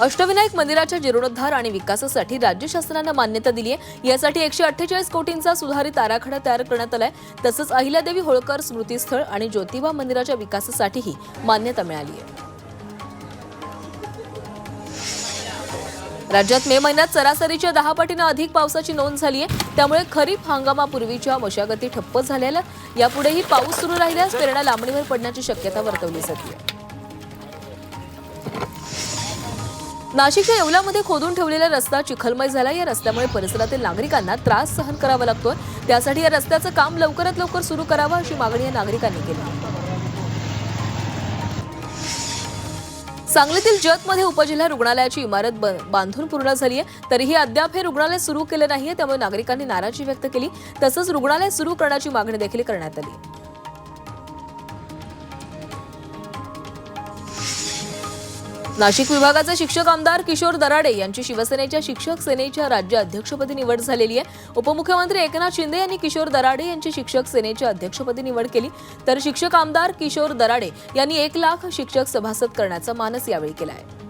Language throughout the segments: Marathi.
अष्टविनायक मंदिराच्या जीर्णोद्धार आणि विकासासाठी राज्य शासनानं मान्यता दिली आहे. यासाठी एकशे अठ्ठेचाळीस कोटींचा सुधारित आराखडा तयार करण्यात आलाय. तसंच अहिल्यादेवी होळकर स्मृतीस्थळ आणि ज्योतिबा मंदिराच्या विकासासाठीही मान्यता मिळाली आहे. राज्यात मे महिन्यात सरासरीच्या दहा पटीनं अधिक पावसाची नोंद झाली आहे. त्यामुळे खरीप हंगामापूर्वीच्या मशागती ठप्प झालेल्या यापुढेही पाऊस सुरू राहिल्यास पेरण्या लांबणीवर पडण्याची शक्यता वर्तवली जाते. नाशिकच्या येवल्यामध्ये खोदून ठेवलेला रस्ता चिखलमय झाला. या रस्त्यामुळे परिसरातील नागरिकांना त्रास सहन करावा लागतोय. त्यासाठी या रस्त्याचं काम लवकरात लवकर सुरू करावं अशी मागणी या नागरिकांनी केली. सांगलीतील जतमध्ये उपजिल्हा रुग्णालयाची इमारत ब- बांधून पूर्ण झाली आहे तरीही अद्याप हे रुग्णालय सुरू केलं नाहीये त्यामुळे नागरिकांनी नाराजी व्यक्त केली. तसंच रुग्णालय सुरू करण्याची मागणी देखील करण्यात आली. नाशिक विभागाचे शिक्षक आमदार किशोर दराडे यांची शिवसेनेच्या शिक्षक सेनेच्या राज्य अध्यक्षपदी निवड झालेली आहे. उपमुख्यमंत्री एकनाथ शिंदे यांनी किशोर दराडे यांची शिक्षक सेनेच्या अध्यक्षपदी निवड केली. तर शिक्षक आमदार किशोर दराडे यांनी एक लाख शिक्षक सभासद करण्याचा मानस यावेळी केला आहे.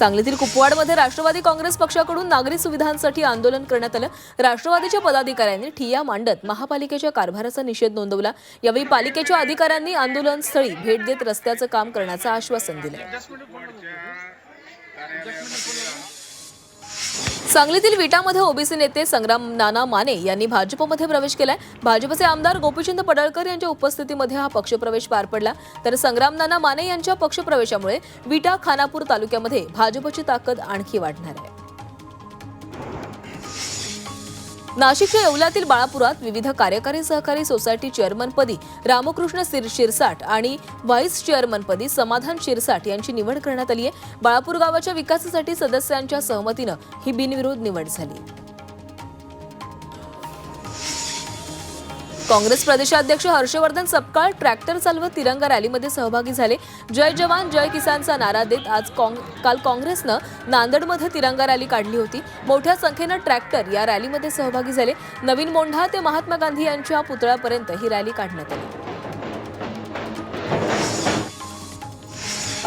सांगलीतील कुपवाडमध्ये राष्ट्रवादी काँग्रेस पक्षाकडून नागरी सुविधांसाठी आंदोलन करण्यात आलं. राष्ट्रवादीच्या पदाधिकाऱ्यांनी ठिय्या मांडत महापालिकेच्या कारभाराचा निषेध नोंदवला. यावेळी पालिकेच्या अधिकाऱ्यांनी आंदोलनस्थळी भेट देत रस्त्याचं काम करण्याचं आश्वासन दिलं. सांगलीतील विटामध्ये ओबीसी नेते संग्राम नाना माने यांनी भाजपमध्ये प्रवेश केलाय. भाजपचे आमदार गोपीचंद पडळकर यांच्या उपस्थितीमध्ये हा पक्षप्रवेश पार पडला. तर संग्राम नाना माने यांच्या पक्षप्रवेशामुळे विटा खानापूर तालुक्यामध्ये भाजपची ताकद आणखी वाढणार आहे. नाशिकच्या येवल्यातील बाळापुरात विविध कार्यकारी सहकारी सोसायटी चेअरमनपदी रामकृष्ण शिरसाट आणि व्हाईस चेअरमनपदी समाधान शिरसाट यांची निवड करण्यात आली आहे. बाळापूर गावाच्या विकासासाठी सदस्यांच्या सहमतीनं ही बिनविरोध निवड झाली. काँग्रेस प्रदेशाध्यक्ष हर्षवर्धन सपकाळ ट्रॅक्टर चालवत तिरंगा रॅलीमध्ये सहभागी झाले. जय जवान जय किसानचा नारा देत आज काँग- काल काँग्रेसनं नांदेडमध्ये तिरंगा रॅली काढली होती. मोठ्या संख्येनं ट्रॅक्टर या रॅलीमध्ये सहभागी झाले. नवीन मोंढा ते महात्मा गांधी यांच्या पुतळ्यापर्यंत ही रॅली काढण्यात आली.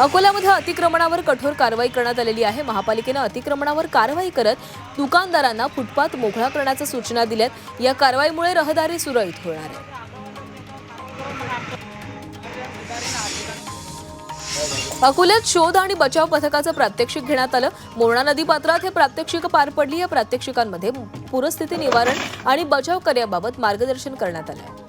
अकोल्यामध्ये अतिक्रमणावर कठोर कारवाई करण्यात आलेली आहे. महापालिकेनं अतिक्रमणावर कारवाई करत दुकानदारांना फुटपाथ मोकळा करण्याच्या सूचना दिल्यात. या कारवाईमुळे रहदारी सुरळीत होणार आहे. अकोल्यात शोध आणि बचाव पथकाचं प्रात्यक्षिक घेण्यात आलं. मोरणा नदी पात्रात हे प्रात्यक्षिक पार पडली. या प्रात्यक्षिकांमध्ये पूरस्थिती निवारण आणि बचाव कार्याबाबत मार्गदर्शन करण्यात आलं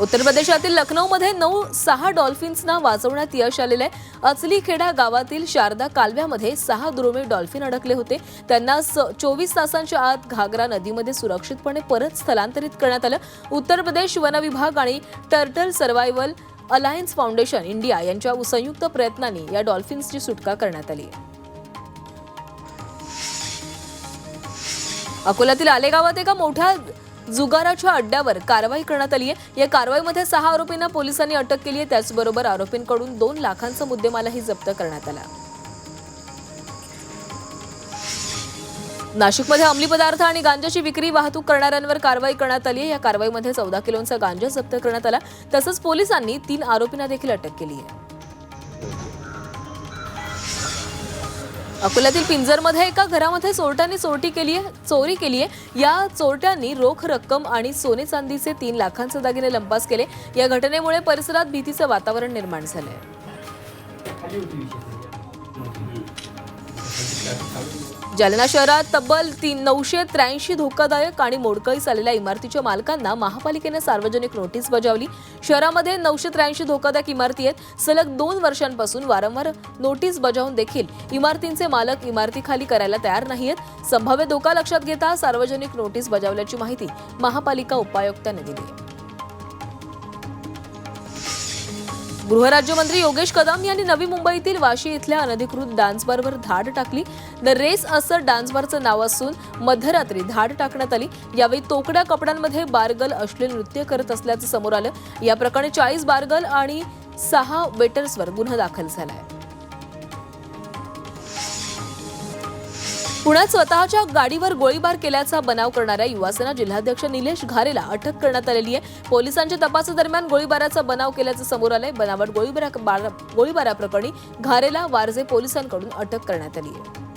उत्तर प्रदेशातील लखनौमध्ये नऊ सहा डॉल्फिन्सना वाचवण्यात यश आलेलं आहे. अचलीखेडा गावातील शारदा कालव्यामध्ये सहा दुर्मिळ डॉल्फिन अडकले होते. त्यांना चोवीस तासांच्या आत घागरा नदीमध्ये सुरक्षितपणे परत स्थलांतरित करण्यात आलं. उत्तर प्रदेश वन विभाग आणि Turtle Survival Alliance Foundation India यांच्या संयुक्त प्रयत्नांनी या डॉल्फिन्सची सुटका करण्यात आली. अकोल्यातील आलेगावात एका मोठ्या जुगाराच्या अड्ड्यावर कारवाई करण्यात आली आहे. या कारवाईमध्ये सहा आरोपींना पोलिसांनी अटक केली आहे. त्याचबरोबर आरोपींकडून दोन लाखांचा मुद्देमालाही जप्त करण्यात आला. नाशिकमध्ये अंमली पदार्थ आणि गांजाची विक्री वाहतूक करणाऱ्यांवर कारवाई करण्यात आली आहे. या कारवाईमध्ये चौदा किलोचा गांजा जप्त करण्यात आला. तसंच पोलिसांनी तीन आरोपींना देखील अटक केली आहे. अकोल्यातील पिंजरमध्ये एका घरामध्ये चोरट्यांनी चोरटी केली आहे चोरी केली आहे. या चोरट्यांनी रोख रक्कम आणि सोने चांदीचे तीन लाखांचे दागिने लंपास केले. या घटनेमुळे परिसरात भीतीचं वातावरण निर्माण झालंय जालना शहरात तब्बल तीन नऊशे त्र्याऐंशी धोकादायक आणि मोडकळीस आलेल्या इमारतीच्या मालकांना महापालिकेने सार्वजनिक नोटीस बजावली. शहरामध्ये नऊशे त्र्याऐंशी धोकादायक इमारती आहेत. सलग दोन वर्षांपासून वारंवार नोटीस बजावून देखील इमारतींचे मालक इमारतीखाली करायला तयार नाहीयेत. संभाव्य धोका लक्षात घेता सार्वजनिक नोटीस बजावल्याची माहिती महापालिका उपायुक्तांनी दिली गृहराज्यमंत्री योगेश कदम यांनी नवी मुंबईतील वाशी इथल्या अनधिकृत डान्सबारवर धाड टाकली. द रेस असं डान्सबारचं नाव असून मध्यरात्री धाड टाकण्यात आली. यावेळी तोकड्या कपड्यांमध्ये बारगल अश्लील नृत्य करत असल्याचं समोर आलं. या प्रकरणी चाळीस बारगल आणि सहा वेटर्सवर गुन्हा दाखल झाला आहे पुण्यात स्वतःच्या गाडीवर गोळीबार केल्याचा बनाव करणाऱ्या युवासेना जिल्हाध्यक्ष निलेश घारेला अटक करण्यात आलेली आहे. पोलिसांच्या तपासादरम्यान गोळीबाराचा बनाव केल्याचं समोर आलंय. बनावट गोळीबारा गोळीबाराप्रकरणी घारेला वारजे पोलिसांकडून अटक करण्यात आली आहे.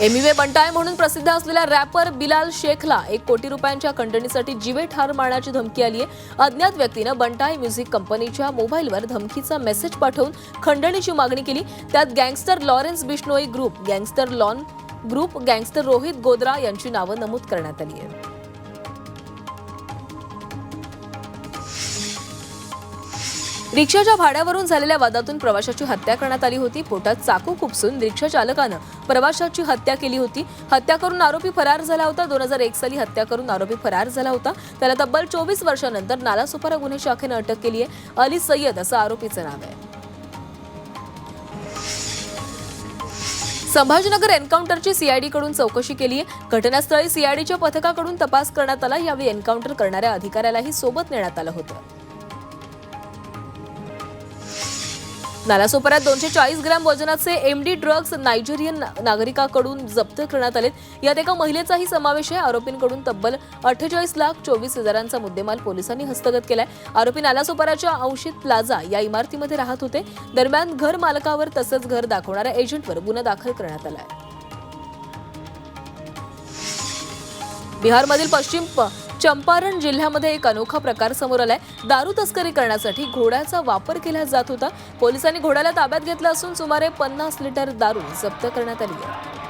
एमिवे बंटाय म्हणून प्रसिद्ध असलेल्या रॅपर बिलाल शेखला एक कोटी रुपयांच्या खंडणीसाठी जीवे ठार मारण्याची धमकी आली आहे अज्ञात व्यक्तीनं बंटाय म्युझिक कंपनीच्या मोबाईलवर धमकीचा मेसेज पाठवून खंडणीची मागणी केली. त्यात gangster Lawrence Bishnoi group gangster lawn group gangster Rohit Godara यांची नावं नमूद करण्यात आली आहेत रिक्षाच्या भाड्यावरून झालेल्या वादातून प्रवाशाची हत्या करण्यात आली होती. पोटात चाकू खुपसून रिक्षा चालकानं प्रवाशाची हत्या केली होती. हत्या करून आरोपी फरार झाला होता. दोन हजार एक साली हत्या करून आरोपी फरार झाला होता. त्याला तब्बल चोवीस वर्षानंतर नालासुपारा गुन्हे शाखेनं अटक केली आहे. अली सय्यद असं आरोपीचं नाव आहे. संभाजीनगर एन्काउंटरची सीआयडीकडून चौकशी केली आहे. घटनास्थळी सीआयडीच्या पथकाकडून तपास करण्यात आला. यावेळी एन्काउंटर करणाऱ्या अधिकाऱ्यालाही सोबत नेण्यात आलं होतं. नालासोपाऱ्यात दोनशे चाळीस ग्रॅम वजनाचे एमडी ड्रग्ज नायजेरियन नागरिकाकडून जप्त करण्यात आले यात एका महिलेचाही समावेश आहे. आरोपींकडून तब्बल अठ्ठेचाळीस लाख चोवीस हजारांचा मुद्देमाल पोलिसांनी हस्तगत केलाय. आरोपी नालासोपाऱ्याच्या औषध प्लाझा या इमारतीमध्ये राहत होते. दरम्यान घर मालकावर तसंच घर दाखवणाऱ्या एजंटवर गुन्हा दाखल करण्यात आलाय. बिहारमधील पश्चिम प- चंपारण जिल्ह्यामध्ये एक अनोखा प्रकार समोर आलाय. दारू तस्करी करण्यासाठी घोड्याचा वापर केला जात होता. पोलिसांनी घोड्याला ताब्यात घेतला असून सुमारे पन्नास लिटर दारू जप्त करण्यात आली आहे.